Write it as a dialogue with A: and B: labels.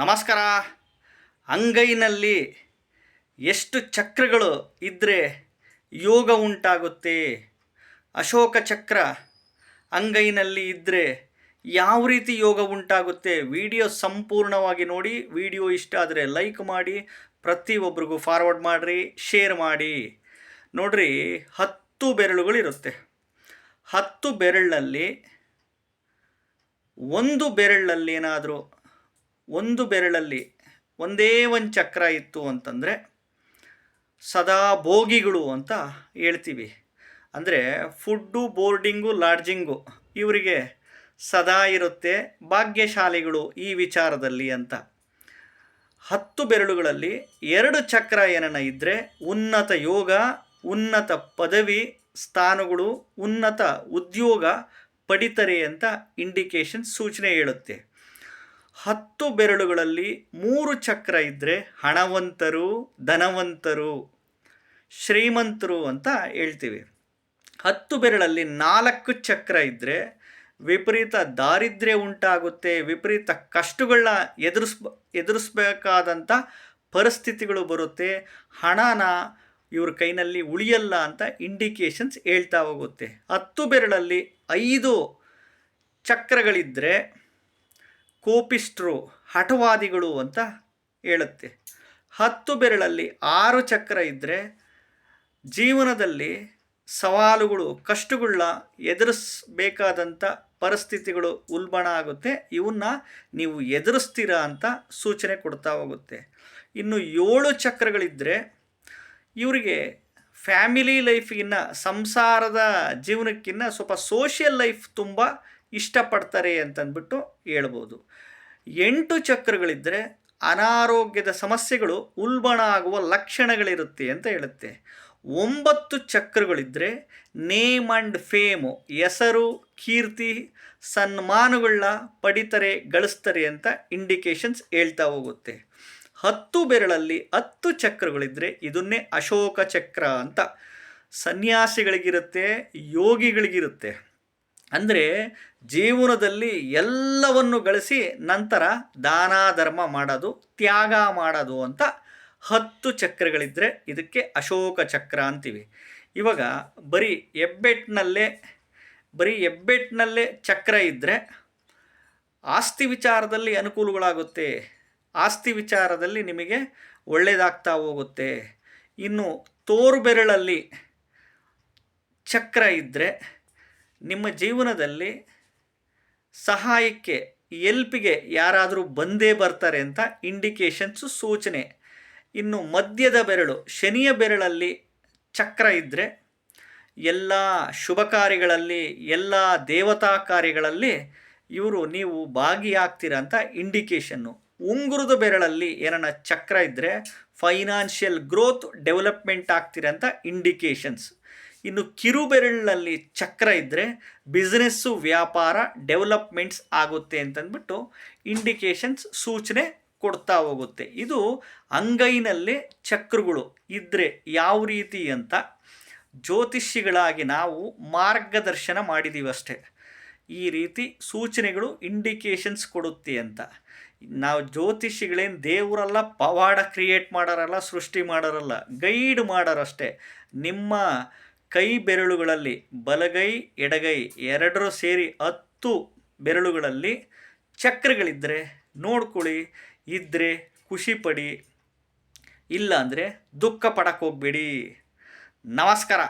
A: ನಮಸ್ಕಾರ. ಅಂಗೈನಲ್ಲಿ ಎಷ್ಟು ಚಕ್ರಗಳು ಇದ್ದರೆ ಯೋಗ ಉಂಟಾಗುತ್ತೆ? ಅಶೋಕ ಚಕ್ರ ಅಂಗೈನಲ್ಲಿ ಇದ್ದರೆ ಯಾವ ರೀತಿ ಯೋಗ ಉಂಟಾಗುತ್ತೆ? ವಿಡಿಯೋ ಸಂಪೂರ್ಣವಾಗಿ ನೋಡಿ, ವಿಡಿಯೋ ಇಷ್ಟ ಆದರೆ ಲೈಕ್ ಮಾಡಿ, ಪ್ರತಿಯೊಬ್ಬರಿಗೂ ಫಾರ್ವರ್ಡ್ ಮಾಡಿರಿ ಶೇರ್ ಮಾಡಿ. ನೋಡ್ರಿ, ಹತ್ತು ಬೆರಳುಗಳಿರುತ್ತೆ. ಹತ್ತು ಬೆರಳಲ್ಲಿ ಒಂದು ಬೆರಳಲ್ಲಿ ಏನಾದರೂ ಒಂದು ಬೆರಳಲ್ಲಿ ಒಂದೇ ಒಂದು ಚಕ್ರ ಇತ್ತು ಅಂತಂದರೆ ಸದಾ ಭೋಗಿಗಳು ಅಂತ ಹೇಳ್ತೀವಿ. ಅಂದರೆ ಫುಡ್ಡು, ಬೋರ್ಡಿಂಗು, ಲಾಡ್ಜಿಂಗು ಇವರಿಗೆ ಸದಾ ಇರುತ್ತೆ ಭಾಗ್ಯಶಾಲಿಗಳು ಈ ವಿಚಾರದಲ್ಲಿ ಅಂತ. ಹತ್ತು ಬೆರಳುಗಳಲ್ಲಿ ಎರಡು ಚಕ್ರ ಏನನ್ನ ಇದ್ದರೆ ಉನ್ನತ ಯೋಗ, ಉನ್ನತ ಪದವಿ, ಸ್ಥಾನಗಳು, ಉನ್ನತ ಉದ್ಯೋಗ ಪಡಿತರೆ ಅಂತ ಇಂಡಿಕೇಶನ್ ಸೂಚನೆ ಹೇಳುತ್ತೆ. ಹತ್ತು ಬೆರಳುಗಳಲ್ಲಿ ಮೂರು ಚಕ್ರ ಇದ್ದರೆ ಹಣವಂತರು, ಧನವಂತರು, ಶ್ರೀಮಂತರು ಅಂತ ಹೇಳ್ತೀವಿ. ಹತ್ತು ಬೆರಳಲ್ಲಿ ನಾಲ್ಕು ಚಕ್ರ ಇದ್ದರೆ ವಿಪರೀತ ದಾರಿದ್ರ್ಯ ಉಂಟಾಗುತ್ತೆ, ವಿಪರೀತ ಕಷ್ಟಗಳನ್ನ ಎದುರಿಸ್ ಎದುರಿಸ್ಬೇಕಾದಂಥ ಪರಿಸ್ಥಿತಿಗಳು ಬರುತ್ತೆ, ಹಣನ ಇವ್ರ ಕೈನಲ್ಲಿ ಉಳಿಯಲ್ಲ ಅಂತ ಇಂಡಿಕೇಶನ್ಸ್ ಹೇಳ್ತಾ ಹೋಗುತ್ತೆ. ಹತ್ತು ಬೆರಳಲ್ಲಿ ಐದು ಚಕ್ರಗಳಿದ್ದರೆ ಕೋಪಿಸ್ಟ್ರು ಹಠವಾದಿಗಳು ಅಂತ ಹೇಳುತ್ತೆ. ಹತ್ತು ಬೆರಳಲ್ಲಿ ಆರು ಚಕ್ರ ಇದ್ದರೆ ಜೀವನದಲ್ಲಿ ಸವಾಲುಗಳು ಕಷ್ಟಗಳನ್ನ ಎದುರಿಸಬೇಕಾದಂಥ ಪರಿಸ್ಥಿತಿಗಳು ಉಲ್ಬಣ ಆಗುತ್ತೆ. ಇವನ್ನ ನೀವು ಎದುರಿಸ್ತೀರಾ ಅಂತ ಸೂಚನೆ ಕೊಡ್ತಾ ಹೋಗುತ್ತೆ. ಇನ್ನು ಏಳು ಚಕ್ರಗಳಿದ್ದರೆ ಇವರಿಗೆ ಫ್ಯಾಮಿಲಿ ಲೈಫ್ಗಿನ್ನ, ಸಂಸಾರದ ಜೀವನಕ್ಕಿನ್ನ ಸ್ವಲ್ಪ ಸೋಷಿಯಲ್ ಲೈಫ್ ತುಂಬ ಇಷ್ಟಪಡ್ತಾರೆ ಅಂತಂದ್ಬಿಟ್ಟು ಹೇಳ್ಬೋದು. ಎಂಟು ಚಕ್ರಗಳಿದ್ದರೆ ಅನಾರೋಗ್ಯದ ಸಮಸ್ಯೆಗಳು ಉಲ್ಬಣ ಆಗುವ ಲಕ್ಷಣಗಳಿರುತ್ತೆ ಅಂತ ಹೇಳುತ್ತೆ. ಒಂಬತ್ತು ಚಕ್ರಗಳಿದ್ದರೆ ನೇಮ್ ಆ್ಯಂಡ್ ಫೇಮು, ಹೆಸರು, ಕೀರ್ತಿ ಸನ್ಮಾನಗಳನ್ನ ಪಡಿತರೆ, ಗಳಿಸ್ತಾರೆ ಅಂತ ಇಂಡಿಕೇಶನ್ಸ್ ಹೇಳ್ತಾ ಹೋಗುತ್ತೆ. ಹತ್ತು ಬೆರಳಲ್ಲಿ ಹತ್ತು ಚಕ್ರಗಳಿದ್ದರೆ ಇದನ್ನೇ ಅಶೋಕ ಚಕ್ರ ಅಂತ. ಸನ್ಯಾಸಿಗಳಿಗಿರುತ್ತೆ, ಯೋಗಿಗಳಿಗಿರುತ್ತೆ. ಅಂದರೆ ಜೀವನದಲ್ಲಿ ಎಲ್ಲವನ್ನು ಗಳಿಸಿ ನಂತರ ದಾನ ಧರ್ಮ ಮಾಡೋದು, ತ್ಯಾಗ ಮಾಡೋದು ಅಂತ ಹತ್ತು ಚಕ್ರಗಳಿದ್ದರೆ ಇದಕ್ಕೆ ಅಶೋಕ ಚಕ್ರ ಅಂತೀವಿ. ಇವಾಗ ಬರೀ ಹೆಬ್ಬೆಟ್ಟಿನಲ್ಲೇ ಬರೀ ಹೆಬ್ಬೆಟ್ಟಿನಲ್ಲೇ ಚಕ್ರ ಇದ್ದರೆ ಆಸ್ತಿ ವಿಚಾರದಲ್ಲಿ ಅನುಕೂಲಗಳಾಗುತ್ತೆ, ಆಸ್ತಿ ವಿಚಾರದಲ್ಲಿ ನಿಮಗೆ ಒಳ್ಳೆಯದಾಗ್ತಾ ಹೋಗುತ್ತೆ. ಇನ್ನು ತೋರುಬೆರಳಲ್ಲಿ ಚಕ್ರ ಇದ್ದರೆ ನಿಮ್ಮ ಜೀವನದಲ್ಲಿ ಸಹಾಯಕ್ಕೆ ಎಲ್ಪಿಗೆ ಯಾರಾದರೂ ಬಂದೇ ಬರ್ತಾರೆ ಅಂತ ಇಂಡಿಕೇಶನ್ಸು ಸೂಚನೆ. ಇನ್ನು ಮಧ್ಯದ ಬೆರಳು, ಶನಿಯ ಬೆರಳಲ್ಲಿ ಚಕ್ರ ಇದ್ದರೆ ಎಲ್ಲ ಶುಭ ಕಾರ್ಯಗಳಲ್ಲಿ, ಎಲ್ಲ ದೇವತಾ ಕಾರ್ಯಗಳಲ್ಲಿ ಇವರು ನೀವು ಭಾಗಿಯಾಗ್ತೀರ ಅಂತ ಇಂಡಿಕೇಶನ್ನು ಉಂಗುರದ ಬೆರಳಲ್ಲಿ ಏನನ್ನ ಚಕ್ರ ಇದ್ದರೆ ಫೈನಾನ್ಷಿಯಲ್ ಗ್ರೋತ್ ಡೆವಲಪ್ಮೆಂಟ್ ಅಂತ ಇಂಡಿಕೇಶನ್ಸ್ ಇನ್ನು ಕಿರುಬೆರಳಲ್ಲಿ ಚಕ್ರ ಇದ್ದರೆ ಬಿಸ್ನೆಸ್ಸು, ವ್ಯಾಪಾರ, ಡೆವಲಪ್ಮೆಂಟ್ಸ್ ಆಗುತ್ತೆ ಅಂತಂದ್ಬಿಟ್ಟು ಇಂಡಿಕೇಶನ್ಸ್ ಸೂಚನೆ ಕೊಡ್ತಾ ಹೋಗುತ್ತೆ. ಇದು ಅಂಗೈನಲ್ಲಿ ಚಕ್ರಗಳು ಇದ್ದರೆ ಯಾವ ರೀತಿ ಅಂತ ಜ್ಯೋತಿಷಿಗಳಾಗಿ ನಾವು ಮಾರ್ಗದರ್ಶನ ಮಾಡಿದ್ದೀವಿ ಅಷ್ಟೇ. ಈ ರೀತಿ ಸೂಚನೆಗಳು ಇಂಡಿಕೇಶನ್ಸ್ ಕೊಡುತ್ತೆ ಅಂತ. ನಾವು ಜ್ಯೋತಿಷಿಗಳೇನು ದೇವರಲ್ಲ, ಪವಾಡ ಕ್ರಿಯೇಟ್ ಮಾಡೋರಲ್ಲ, ಸೃಷ್ಟಿ ಮಾಡೋರಲ್ಲ, ಗೈಡ್ ಮಾಡೋರಷ್ಟೇ. ನಿಮ್ಮ ಕೈ ಬೆರಳುಗಳಲ್ಲಿ ಬಲಗೈ, ಎಡಗೈ ಎರಡರೂ ಸೇರಿ ಹತ್ತು ಬೆರಳುಗಳಲ್ಲಿ ಚಕ್ರಗಳಿದ್ದರೆ ನೋಡ್ಕೊಳ್ಳಿ ಇದ್ದರೆ ಖುಷಿ ಪಡಿ ಇಲ್ಲ ಅಂದರೆ ದುಃಖ ಪಡಕ್ಕೆ ಹೋಗ್ಬೇಡಿ. ನಮಸ್ಕಾರ.